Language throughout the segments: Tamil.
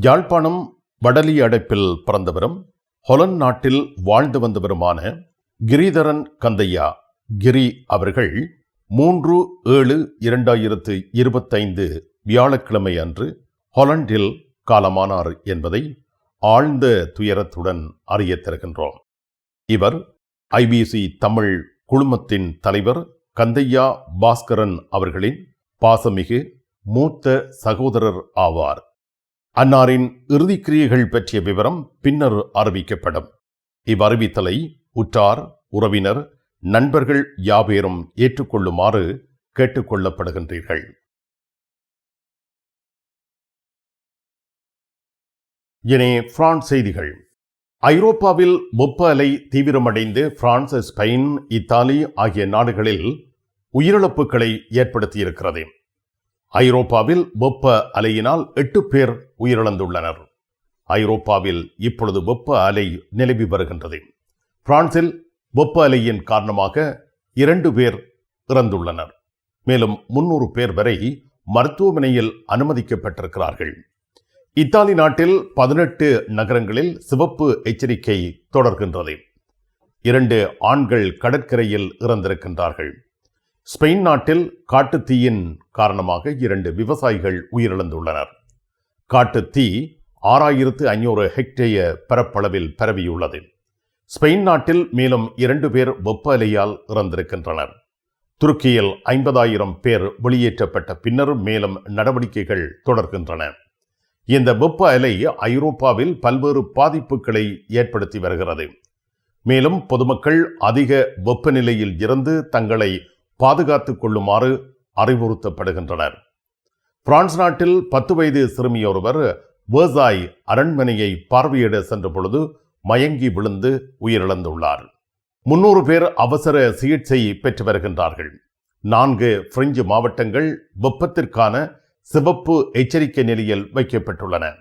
யாழ்ப்பாணம் வடலி அடைப்பில் பிறந்தவரும் ஹொலன் நாட்டில் வாழ்ந்து வந்தவருமான கிரிதரன் கந்தையா கிரி அவர்கள் மூன்று ஏழு இரண்டாயிரத்து இருபத்தைந்து வியாழக்கிழமை அன்று ஹொலண்டில் காலமானார் என்பதை ஆழ்ந்த துயரத்துடன் அறியத் தருகின்றோம். இவர் ஐபிசி தமிழ் குழுமத்தின் தலைவர் கந்தையா பாஸ்கரன் அவர்களின் பாசமிகு மூத்த சகோதரர் ஆவார். அன்னாரின் இறுதிக்கிரியைகள் பற்றிய விவரம் பின்னர் அறிவிக்கப்படும். இவ்வறிவித்தலை உற்றார் உறவினர் நண்பர்கள் யாவேரும் ஏற்றுக்கொள்ளுமாறு கேட்டுக்கொள்ளப்படுகின்றீர்கள். இனி பிரான்ஸ் செய்திகள். ஐரோப்பாவில் வெப்ப அலை தீவிரமடைந்து பிரான்ஸ் ஸ்பெயின் இத்தாலி ஆகிய நாடுகளில் உயிரிழப்புகளை ஏற்படுத்தியிருக்கிறது. ஐரோப்பாவில் வெப்ப அலையினால் எட்டு பேர் உயிரிழந்துள்ளனர். ஐரோப்பாவில் இப்பொழுது வெப்ப அலை நிலவி வருகின்றது. பிரான்சில் வெப்ப அலையின் காரணமாக இரண்டு பேர் இறந்துள்ளனர். மேலும் முன்னூறு பேர் வரை மருத்துவமனையில் அனுமதிக்கப்பட்டிருக்கிறார்கள். இத்தாலி நாட்டில் பதினெட்டு நகரங்களில் சிவப்பு எச்சரிக்கை தொடர்கின்றது. இரண்டு ஆண்கள் கடற்கரையில் இறந்திருக்கின்றார்கள். ஸ்பெயின் நாட்டில் காட்டுத்தீயின் காரணமாக இரண்டு விவசாயிகள் உயிரிழந்துள்ளனர். காட்டுத்தீ ஆறாயிரத்து ஐநூறு ஹெக்டேயர் பரப்பளவில் பரவியுள்ளது. ஸ்பெயின் நாட்டில் மேலும் இரண்டு பேர் வெப்ப அலையால் இறந்திருக்கின்றனர். துருக்கியில் ஐம்பதாயிரம் பேர் வெளியேற்றப்பட்ட பின்னர் மேலும் நடவடிக்கைகள் தொடர்கின்றன. இந்த வெப்ப அலை ஐரோப்பாவில் பல்வேறு பாதிப்புகளை ஏற்படுத்தி வருகிறது. மேலும் பொதுமக்கள் அதிக வெப்பநிலையில் இருந்து தங்களை பாதுகாத்துக் கொள்ளுமாறு அறிவுறுத்தப்படுகின்றனர். பிரான்ஸ் நாட்டில் பத்து வயது சிறுமியொருவர் வேர்சாய் அரண்மனையை பார்வையிட சென்ற பொழுது மயங்கி விழுந்து உயிரிழந்துள்ளார். முன்னூறு பேர் அவசர சிகிச்சை பெற்று வருகின்றார்கள். நான்கு பிரெஞ்சு மாவட்டங்கள் வெப்பத்திற்கான சிவப்பு எச்சரிக்கை நிலையில் வைக்கப்பட்டுள்ளன.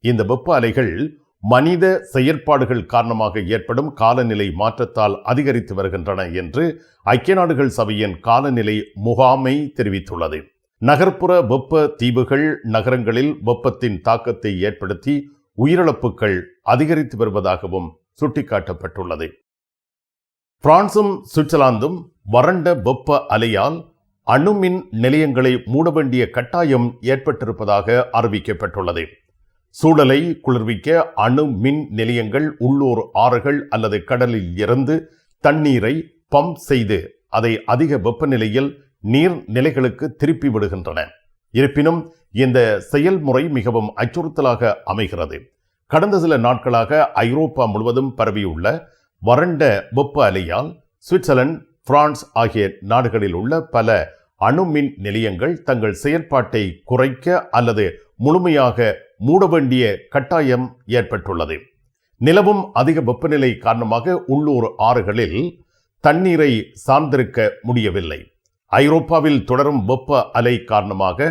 இந்த வெப்ப அலைகள் மனித செயற்பாடுகள் காரணமாக ஏற்படும் காலநிலை மாற்றத்தால் அதிகரித்து வருகின்றன என்று ஐக்கிய நாடுகள் சபையின் காலநிலை முகாமை தெரிவித்துள்ளது. நகர்ப்புற வெப்ப தீவுகள் நகரங்களில் வெப்பத்தின் தாக்கத்தை ஏற்படுத்தி உயிரிழப்புகள் அதிகரித்து வருவதாகவும் சுட்டிக்காட்டப்பட்டுள்ளது. பிரான்சும் சுவிட்சர்லாந்தும் வறண்ட வெப்ப அலையால் அணுமின் நிலையங்களை மூட வேண்டிய கட்டாயம் ஏற்பட்டிருப்பதாக அறிவிக்கப்பட்டுள்ளது. சூழலை குளிர்விக்க அணு மின் நிலையங்கள் உள்ளூர் ஆறுகள் அல்லது கடலில் இருந்து தண்ணீரை பம்ப் செய்து அதை அதிக வெப்பநிலையில் நீர் நிலைகளுக்கு திருப்பி விடுகின்றன. இருப்பினும் இந்த செயல்முறை மிகவும் அச்சுறுத்தலாக அமைகிறது. கடந்த சில நாட்களாக ஐரோப்பா முழுவதும் பரவியுள்ள வறண்ட வெப்ப அலையால் சுவிட்சர்லாந்து பிரான்ஸ் ஆகிய நாடுகளில் உள்ள பல அணுமின் நிலையங்கள் தங்கள் செயற்பாட்டை குறைக்க அல்லது முழுமையாக மூட வேண்டிய கட்டாயம் ஏற்பட்டுள்ளது. நிலவும் அதிக வெப்பநிலை காரணமாக உள்ளூர் ஆறுகளில் தண்ணீரை சார்ந்திருக்க முடியவில்லை. ஐரோப்பாவில் தொடரும் வெப்ப அலை காரணமாக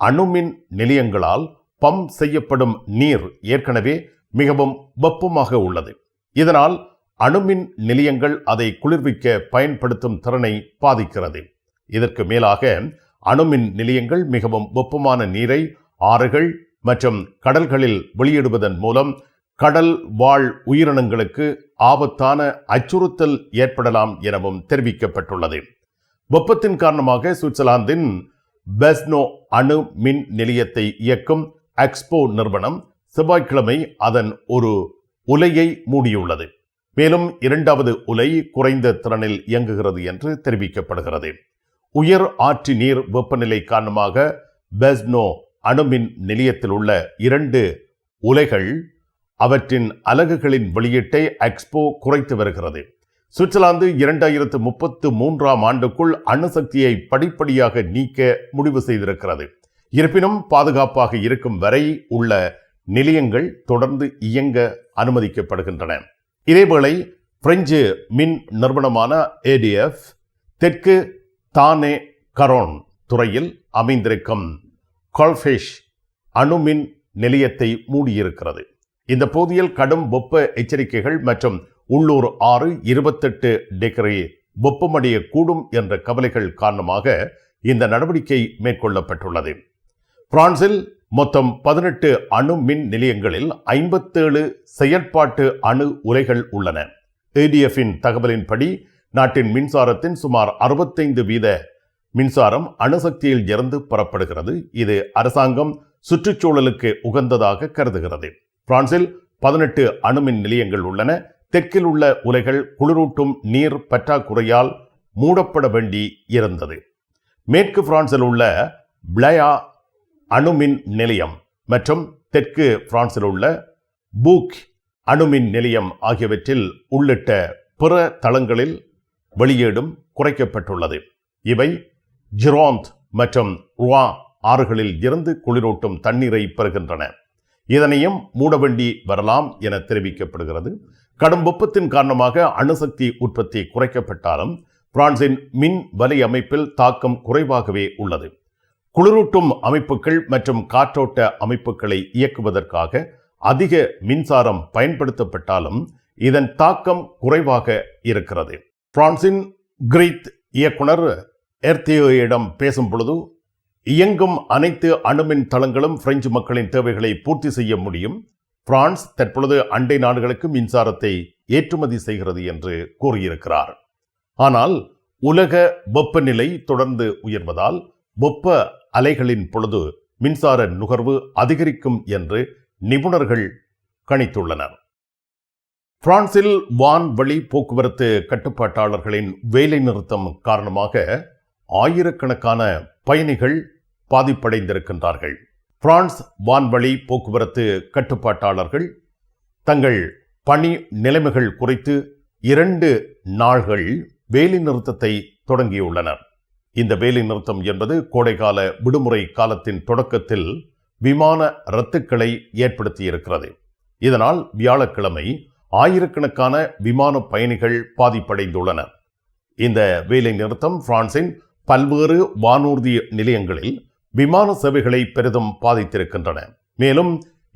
அணுமின் நிலையங்களால் பம்ப் செய்யப்படும் நீர் ஏற்கனவே மிகவும் வெப்பமாக உள்ளது. இதனால் அணுமின் நிலையங்கள் அதை குளிர்விக்க பயன்படுத்தும் திறனை பாதிக்கிறது. இதற்கு மேலாக அணுமின் நிலையங்கள் மிகவும் வெப்பமான நீரை ஆறுகள் மற்றும் கடல்களில் வெளியிடுவதன் மூலம் கடல் வாழ் உயிரினங்களுக்கு ஆபத்தான அச்சுறுத்தல் ஏற்படலாம் எனவும் தெரிவிக்கப்பட்டுள்ளது. வெப்பத்தின் காரணமாக சுவிட்சர்லாந்தின் பெஸ்னோ அணு மின் நிலையத்தை இயக்கும் எக்ஸ்போ நிறுவனம் செவ்வாய்க்கிழமை அதன் ஒரு உலையை மூடியுள்ளது. மேலும் இரண்டாவது உலை குறைந்த திறனில் இயங்குகிறது என்று தெரிவிக்கப்படுகிறது. உயர் ஆற்று நீர் வெப்பநிலை காரணமாக பெஸ்னோ அணுமின் நிலையத்தில் உள்ள இரண்டு உலைகள் அவற்றின் அலகுகளின் வெளியீட்டை எக்ஸ்போ குறைத்து வருகிறது. சுவிட்சர்லாந்து இரண்டாயிரத்து முப்பத்து மூன்றாம் ஆண்டுக்குள் அணுசக்தியை படிப்படியாக நீக்க முடிவு செய்திருக்கிறது. இருப்பினும் பாதுகாப்பாக இருக்கும் வரை உள்ள நிலையங்கள் தொடர்ந்து இயங்க அனுமதிக்கப்படுகின்றன. இதேவேளை பிரெஞ்சு மின் நிறுவனமான ஏடிஎஃப் தெற்கு தானே கரோன் துறையில் அமைந்திருக்கும் கால்ஃபேஷ் அணுமின் நிலையத்தை மூடியிருக்கிறது. இந்த பகுதியில் கடும் வெப்ப எச்சரிக்கைகள் மற்றும் உள்ளூர் ஆறு இருபத்தெட்டு டிகிரி வெப்பமடைய கூடும் என்ற கவலைகள் காரணமாக இந்த நடவடிக்கை மேற்கொள்ளப்பட்டுள்ளது. பிரான்சில் மொத்தம் பதினெட்டு அணு மின் நிலையங்களில் ஐம்பத்தேழு செயற்பாட்டு அணு உலைகள் உள்ளன. ஏடிஎஃபின் தகவலின்படி நாட்டின் மின்சாரத்தின் சுமார் அறுபத்தைந்து வீத மின்சாரம் அணுசக்தியில் இருந்து பெறப்படுகிறது. இது அரசாங்கம் சுற்றுச்சூழலுக்கு உகந்ததாக கருதுகிறது. பிரான்சில் பதினெட்டு அணுமின் நிலையங்கள் உள்ளன. தெற்கில் உள்ள உலைகள் குளிரூட்டும் நீர் பற்றாக்குறையால் மூடப்பட வேண்டி இருந்தது. மேற்கு பிரான்சில் உள்ள பிளயா அணுமின் நிலையம் மற்றும் தெற்கு பிரான்சில் உள்ள பூக் அணுமின் நிலையம் ஆகியவற்றில் உள்ளிட்ட பிற தளங்களில் வெளியீடும் குறைக்கப்பட்டுள்ளது. இவை ஜிரோந்த் மற்றும் ருவா ஆறுகளில் இருந்து குளிரூட்டும் தண்ணீரை பெறுகின்றன. இதனையும் மூட வேண்டி வரலாம் என தெரிவிக்கப்படுகிறது. கடும் வெப்பத்தின் காரணமாக அணுசக்தி உற்பத்தி குறைக்கப்பட்டாலும் பிரான்சின் மின் வலை அமைப்பில் தாக்கம் குறைவாகவே உள்ளது. குளிரூட்டும் அமைப்புகள் மற்றும் காற்றோட்ட அமைப்புகளை இயக்குவதற்காக அதிக மின்சாரம் பயன்படுத்தப்பட்டாலும் இதன் தாக்கம் குறைவாக இருக்கிறது. பிரான்சின் கிரீத் இயக்குனர் எர்த்தியோயிடம் பேசும் பொழுது இயங்கும் அனைத்து அணுமின் தளங்களும் பிரெஞ்சு மக்களின் தேவைகளை பூர்த்தி செய்ய முடியும். பிரான்ஸ் தற்பொழுது அண்டை நாடுகளுக்கு மின்சாரத்தை ஏற்றுமதி செய்கிறது என்று கூறியிருக்கிறார். ஆனால் உலக வெப்பநிலை தொடர்ந்து உயர்வதால் வெப்ப அலைகளின் பொழுது மின்சார நுகர்வு அதிகரிக்கும் என்று நிபுணர்கள் கணித்துள்ளனர். பிரான்சில் வான்வழி போக்குவரத்து கட்டுப்பாட்டாளர்களின் வேலை நிறுத்தம் காரணமாக ஆயிரக்கணக்கான பயணிகள் பாதிப்படைந்திருக்கின்றார்கள். பிரான்ஸ் வான்வழி போக்குவரத்து கட்டுப்பாட்டாளர்கள் தங்கள் பணி நிலைமைகள் குறித்து இரண்டு நாள்கள் வேலை நிறுத்தத்தை தொடங்கியுள்ளனர். இந்த வேலை நிறுத்தம் என்பது கோடைகால விடுமுறை காலத்தின் தொடக்கத்தில் விமான ரத்துக்களை ஏற்படுத்தியிருக்கிறது. இதனால் வியாழக்கிழமை ஆயிரக்கணக்கான விமான பயணிகள் பாதிப்படைந்துள்ளனர். இந்த வேலை நிறுத்தம் பிரான்சின் பல்வேறு வானூர்தி நிலையங்களில் விமான சேவைகளை பெரிதும் பாதித்திருக்கின்றன. மேலும்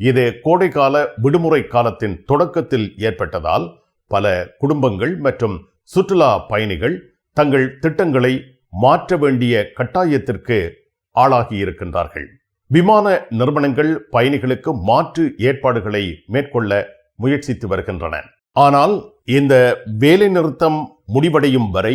இது கோடைகால விடுமுறை காலத்தின் தொடக்கத்தில் ஏற்பட்டதால் பல குடும்பங்கள் மற்றும் சுற்றுலா பயணிகள் தங்கள் திட்டங்களை மாற்ற வேண்டிய கட்டாயத்திற்கு ஆளாகியிருக்கின்றார்கள். விமான நிறுவனங்கள் பயணிகளுக்கு மாற்று ஏற்பாடுகளை மேற்கொள்ள முயற்சித்து வருகின்றன. ஆனால் இந்த வேலைநிறுத்தம் முடிவடையும் வரை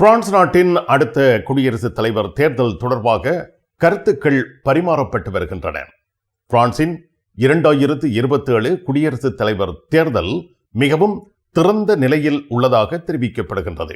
பிரான்ஸ் நாட்டின் அடுத்த குடியரசுத் தலைவர் தேர்தல் தொடர்பாக கருத்துக்கள் பரிமாறப்பட்டு வருகின்றன. பிரான்சின் இரண்டாயிரத்து இருபத்தி ஏழு குடியரசுத் தலைவர் தேர்தல் மிகவும் திறந்த நிலையில் உள்ளதாக தெரிவிக்கப்படுகின்றது.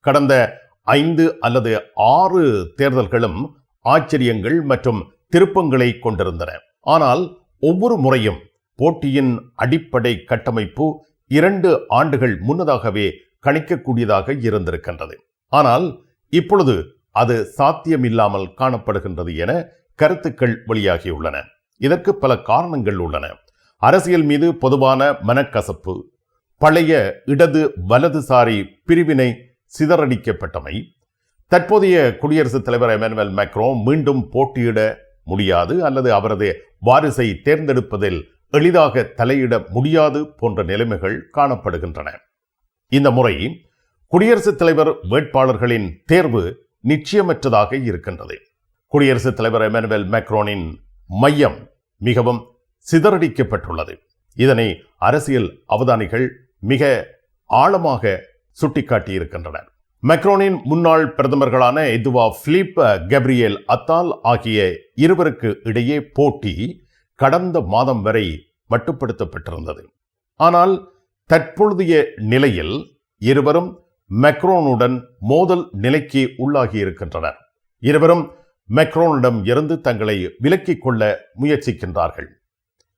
கடந்த ஐந்து அல்லது ஆறு தேர்தல்களும் ஆச்சரியங்கள் மற்றும் திருப்பங்களை கொண்டிருந்தன. ஆனால் ஒவ்வொரு முறையும் போட்டியின் அடிப்படை கட்டமைப்பு இரண்டு ஆண்டுகள் முன்னதாகவே கணிக்கக்கூடியதாக இருந்திருக்கின்றது. ஆனால் இப்பொழுது அது சாத்தியமில்லாமல் காணப்படுகின்றது என கருத்துக்கள் வெளியாகியுள்ளன. இதற்கு பல காரணங்கள் உள்ளன. அரசியல் மீது பொதுவான மனக்கசப்பு பழைய இடது வலதுசாரி பிரிவினை சிதறடிக்கப்பட்டமை தற்போதைய குடியரசுத் தலைவர் எமனுவல் மேக்ரோ மீண்டும் போட்டியிட முடியாது அல்லது அவரது வாரிசை தேர்ந்தெடுப்பதில் எளிதாக தலையிட முடியாது போன்ற நிலைமைகள் காணப்படுகின்றன. இந்த முறை குடியரசுத் தலைவர் வேட்பாளர்களின் தேர்வு நிச்சயமற்றதாக இருக்கின்றது. குடியரசுத் தலைவர் எமனுவேல் மேக்ரோனின் மையம் மிகவும் சிதறடிக்கப்பட்டுள்ளது. இதனை அரசியல் அவதானிகள் மிக ஆழமாக சுட்டிக்காட்டியிருக்கின்றனர் மெக்ரோனின் முன்னாள் பிரதமர்களான எதுவா பிலிப் கப்ரியேல் அத்தால் ஆகிய இருவருக்கு இடையே போட்டி கடந்த மாதம் வரை மட்டுப்படுத்தப்பட்டிருந்தது. ஆனால் தற்பொழுதைய நிலையில் இருவரும் மெக்ரோனுடன் மோதல் நிலைக்கு உள்ளாகி இருக்கின்றனர். இருவரும் மெக்ரோனிடம் இருந்து தங்களை விலக்கிக் கொள்ள முயற்சிக்கின்றார்கள்.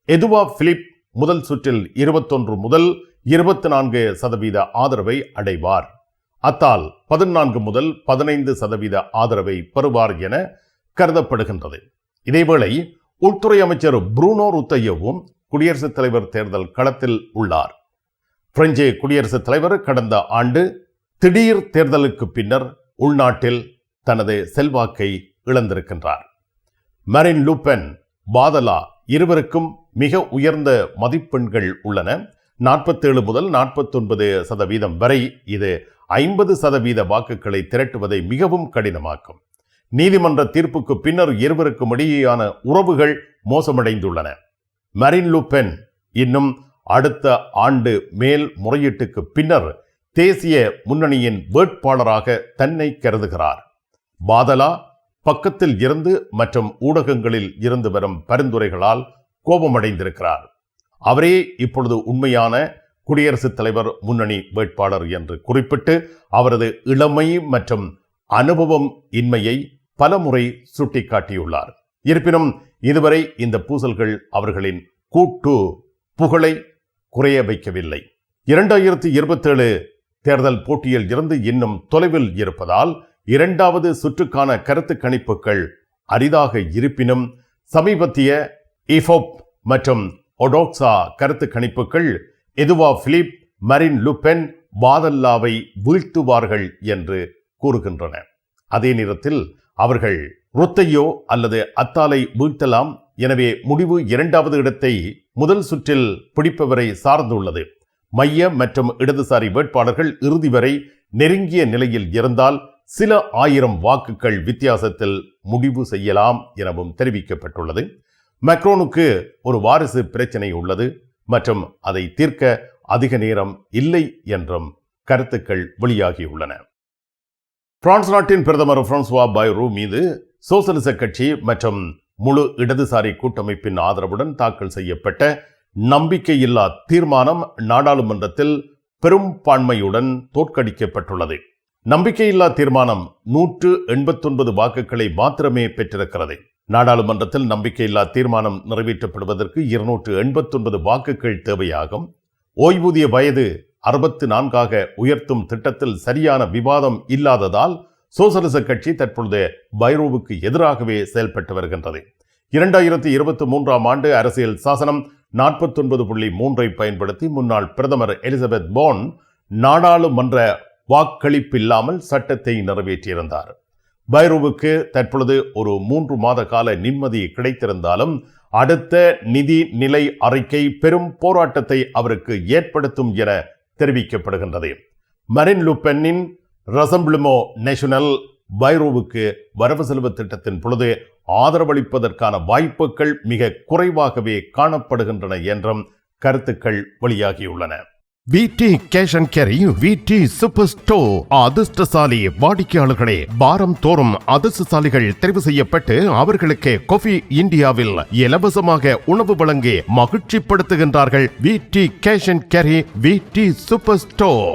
எதுவா பிலிப் முதல் சுற்றில் இருபத்தொன்று முதல் இருபத்தி நான்கு சதவீத ஆதரவை அடைவார். அத்தால் பதினான்கு முதல் பதினைந்து சதவீத ஆதரவை பெறுவார் என கருதப்படுகின்றது. இதேவேளை உள்துறை அமைச்சர் புரூனோ ருத்தையவும் குடியரசுத் தலைவர் தேர்தல் களத்தில் உள்ளார். பிரெஞ்சு குடியரசுத் தலைவர் கடந்த ஆண்டு திடீர் தேர்தலுக்கு பின்னர் உள்நாட்டில் தனது செல்வாக்கை இழந்திருக்கின்றார். மரின் லூப்பென் பாதலா இருவருக்கும் மிக உயர்ந்த மதிப்பெண்கள் உள்ளன. நாற்பத்தேழு முதல் நாற்பத்தொன்பது சதவீதம் வரை இது ஐம்பது சதவீத வாக்குகளை திரட்டுவதை மிகவும் கடினமாக்கும். நீதிமன்ற தீர்ப்புக்கு பின்னர் இருவருக்கும் இடையேயான உறவுகள் மோசமடைந்துள்ளன. மரின் லூப்பென் இன்னும் அடுத்த ஆண்டு மேல் முறையீட்டுக்கு பின்னர் தேசிய முன்னணியின் வேட்பாளராக தன்னை கருதுகிறார். பாதலா பக்கத்தில் இருந்து மற்றும் ஊடகங்களில் இருந்து வரும் பரிந்துரைகளால் கோபமடைந்திருக்கிறார். அவரே இப்பொழுது உண்மையான குடியரசுத் தலைவர் முன்னணி வேட்பாளர் என்று குறிப்பிட்டு அவரது இளமை மற்றும் அனுபவம் இன்மையை பலமுறை சுட்டிக்காட்டியுள்ளார். இருப்பினும் இதுவரை இந்த பூசல்கள் அவர்களின் கூட்டு புகழை குறைய வைக்கவில்லை. இரண்டாயிரத்தி இருபத்தேழு தேர்தல் போட்டியில் இருந்து இன்னும் தொலைவில் இருப்பதால் இரண்டாவது சுற்றுக்கான கருத்து கணிப்புகள் அரிதாக இருப்பினும் சமீபத்திய இஃபோப் மற்றும் ஒடோக்சா கருத்து கணிப்புகள் எதுவா பிலிப் மரின் லுபென் வாதல்லாவை வீழ்த்துவார்கள் என்று கூறுகின்றன. அதே நேரத்தில் அவர்கள் ருத்தையோ அல்லது அத்தாலை வீழ்த்தலாம். எனவே முடிவு இரண்டாவது இடத்தை முதல் சுற்றில் பிடிப்பவரை சார்ந்துள்ளது. மைய மற்றும் இடதுசாரி வேட்பாளர்கள் இறுதி வரை நெருங்கிய நிலையில் இருந்தால் சில ஆயிரம் வாக்குகள் வித்தியாசத்தில் முடிவு செய்யலாம் எனவும் தெரிவிக்கப்பட்டுள்ளது. மெக்ரோனுக்கு ஒரு வாரிசு பிரச்சனை உள்ளது மற்றும் அதை தீர்க்க அதிக நேரம் இல்லை என்றும் கருத்துக்கள் வெளியாகியுள்ளன. பிரான்ஸ் நாட்டின் பிரதமர் பிரான்சுவா பைரோ மீது சோசலிச கட்சி மற்றும் முழு இடதுசாரி கூட்டமைப்பின் ஆதரவுடன் தாக்கல் செய்யப்பட்ட நம்பிக்கையில்லா தீர்மானம் நாடாளுமன்றத்தில் பெரும்பான்மையுடன் தோற்கடிக்கப்பட்டுள்ளது. நம்பிக்கையில்லா தீர்மானம் நூற்று எண்பத்தொன்பது வாக்குகளை மாத்திரமே பெற்றிருக்கிறது. நாடாளுமன்றத்தில் நம்பிக்கையில்லா தீர்மானம் நிறைவேற்றப்படுவதற்கு இருநூற்று எண்பத்தொன்பது வாக்குகள் தேவையாகும். ஓய்வூதிய வயது அறுபத்து நான்காக உயர்த்தும் திட்டத்தில் சரியான விவாதம் இல்லாததால் சோசலிச கட்சி தற்பொழுது பைரோவுக்கு எதிராகவே செயல்பட்டு வருகின்றது. இரண்டாயிரத்தி இருபத்தி மூன்றாம் ஆண்டு அரசியல் சாசனம் நாற்பத்தொன்பது புள்ளி மூன்றை பயன்படுத்தி முன்னாள் பிரதமர் எலிசபெத் போன் நாடாளுமன்ற வாக்களிப்பில்லாமல் சட்டத்தை நிறைவேற்றியிருந்தார். பைரோவுக்கு தற்பொழுது ஒரு மூன்று மாத கால நிம்மதி கிடைத்திருந்தாலும் அடுத்த நிதி நிலை அறிக்கை பெரும் போராட்டத்தை அவருக்கு ஏற்படுத்தும் என தெரிவிக்கப்படுகின்றது. மரின் லுப்பென்னின் ரசம்பிளுமோ நேஷனல் பைரோவுக்கு வரவு செலவு திட்டத்தின் பொழுது ஆதரவளிப்பதற்கான வாய்ப்புகள் மிக குறைவாகவே காணப்படுகின்றன என்றும் கருத்துக்கள் வெளியாகியுள்ளன. VT cash and carry VT super store அதிர்ஷ்டசாலி வாடிக்கையாளர்களே வாரம் தோறும் அதிர்ஷ்டசாலிகள் தெரிவு செய்யப்பட்டு அவர்களுக்கு கொஃபி இந்தியாவில் இலவசமாக உணவு வழங்கி மகிழ்ச்சிப்படுத்துகின்றார்கள் VT cash and carry VT super store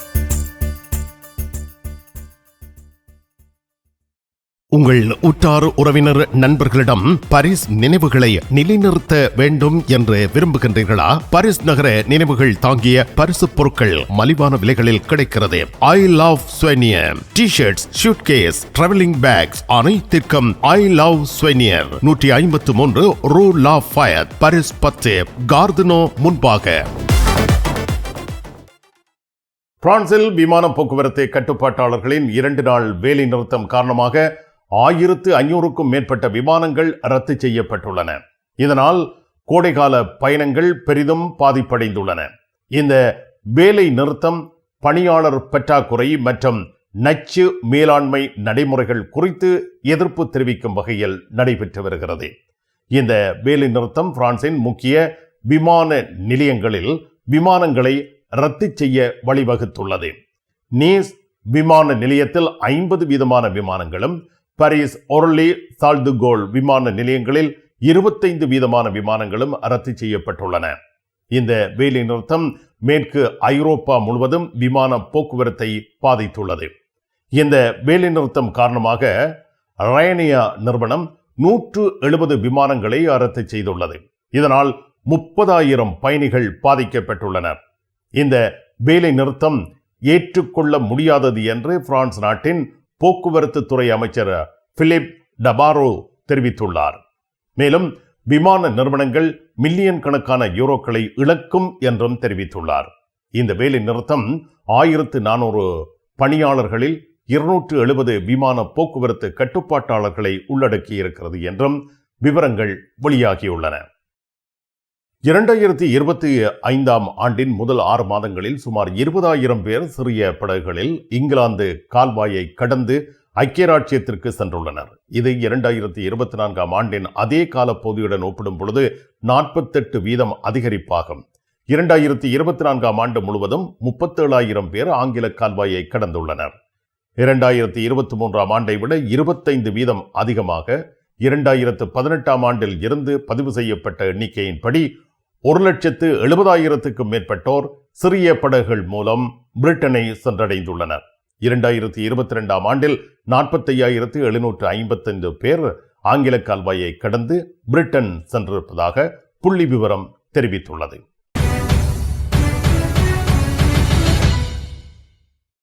உங்கள் உற்றார் உறவினர் நண்பர்களிடம் பரிஸ் நினைவுகளை நிலைநிறுத்த வேண்டும் என்று விரும்புகின்றீர்களா? பரிஸ் நகர நினைவுகள் தாங்கிய பரிசு பொருட்கள் மலிவான விலைகளில் கிடைக்கிறது. I love souvenir T shirts suitcase travelling bags அனைத்திற்கும் ஐ லவ் ஸ்வெனியர் நூற்றி ஐம்பத்து மூன்று ரூ லா ஃபயர் பரிஸ் பத்து. கார்தனோ முன்பாக. பிரான்சில் விமான போக்குவரத்து கட்டுப்பாட்டாளர்களின் இரண்டு நாள் வேலை நிறுத்தம் காரணமாக ஆயிரத்து ஐநூறுக்கும் மேற்பட்ட விமானங்கள் ரத்து செய்யப்பட்டுள்ளன. இதனால் கோடைகால பயணங்கள் பெரிதும் பாதிப்படைந்துள்ளன. இந்த வேலை நிறுத்தம் பணியாளர் பற்றாக்குறை மற்றும் நச்சு மேலாண்மை நடைமுறைகள் குறித்து எதிர்ப்பு தெரிவிக்கும் வகையில் நடைபெற்று வருகிறது. இந்த வேலை நிறுத்தம் பிரான்சின் முக்கிய விமான நிலையங்களில் விமானங்களை ரத்து செய்ய வழிவகுத்துள்ளது. நீஸ் விமான நிலையத்தில் ஐம்பது வீதமான விமானங்களும் பாரிஸ் ஒர்லி சால்துகோல் விமான நிலையங்களில் இருபத்தைந்து வீதமான விமானங்களும் ரத்து செய்யப்பட்டுள்ளன. இந்த வேலை நிறுத்தம் மேற்கு ஐரோப்பா முழுவதும் விமான போக்குவரத்தை பாதித்துள்ளது. இந்த வேலை நிறுத்தம் காரணமாக ரயனியா நிறுவனம் நூற்று எழுபது விமானங்களை ரத்து செய்துள்ளது. இதனால் முப்பதாயிரம் பயணிகள் பாதிக்கப்பட்டுள்ளனர். இந்த வேலை நிறுத்தம் ஏற்றுக்கொள்ள முடியாதது என்று பிரான்ஸ் நாட்டின் போக்குவரத்து துறை அமைச்சர் பிலிப் டபாரோ தெரிவித்துள்ளார். மேலும் விமான நிறுவனங்கள் மில்லியன் கணக்கான யூரோக்களை இழக்கும் என்றும் தெரிவித்துள்ளார். இந்த வேலை நிறுத்தம் ஆயிரத்து நானூறு பணியாளர்களில் இருநூற்று எழுபது விமான போக்குவரத்து கட்டுப்பாட்டாளர்களை உள்ளடக்கி இருக்கிறது என்றும் விவரங்கள் வெளியாகியுள்ளன. இரண்டாயிரத்தி இருபத்தி ஐந்தாம் ஆண்டின் முதல் ஆறு மாதங்களில் சுமார் இருபதாயிரம் பேர் சிறிய படகுகளில் இங்கிலாந்து கால்வாயை கடந்து ஐக்கிய ராட்சியத்திற்கு சென்றுள்ளனர். இது இரண்டாயிரத்தி இருபத்தி நான்காம் ஆண்டின் அதே காலப்பகுதியுடன் ஒப்பிடும் பொழுது நாற்பத்தெட்டு வீதம் அதிகரிப்பாகும். இரண்டாயிரத்தி இருபத்தி நான்காம் ஆண்டு முழுவதும் முப்பத்தேழாயிரம் பேர் ஆங்கில கால்வாயை கடந்துள்ளனர். இரண்டாயிரத்தி இருபத்தி மூன்றாம் ஆண்டை விட இருபத்தைந்து வீதம் அதிகமாக இரண்டாயிரத்து பதினெட்டாம் ஆண்டில் இருந்து பதிவு செய்யப்பட்ட எண்ணிக்கையின்படி ஒரு லட்சத்து எழுபதாயிரத்துக்கும் மேற்பட்டோர் சிறிய படகுகள் மூலம் பிரிட்டனை சென்றடைந்துள்ளனர். இரண்டாயிரத்தி இருபத்தி ரெண்டாம் ஆண்டில் நாற்பத்தையாயிரத்து எழுநூற்று ஐம்பத்தைந்து பேர் ஆங்கில கால்வாயை கடந்து பிரிட்டன் சென்றிருப்பதாக புள்ளி விவரம் தெரிவித்துள்ளது.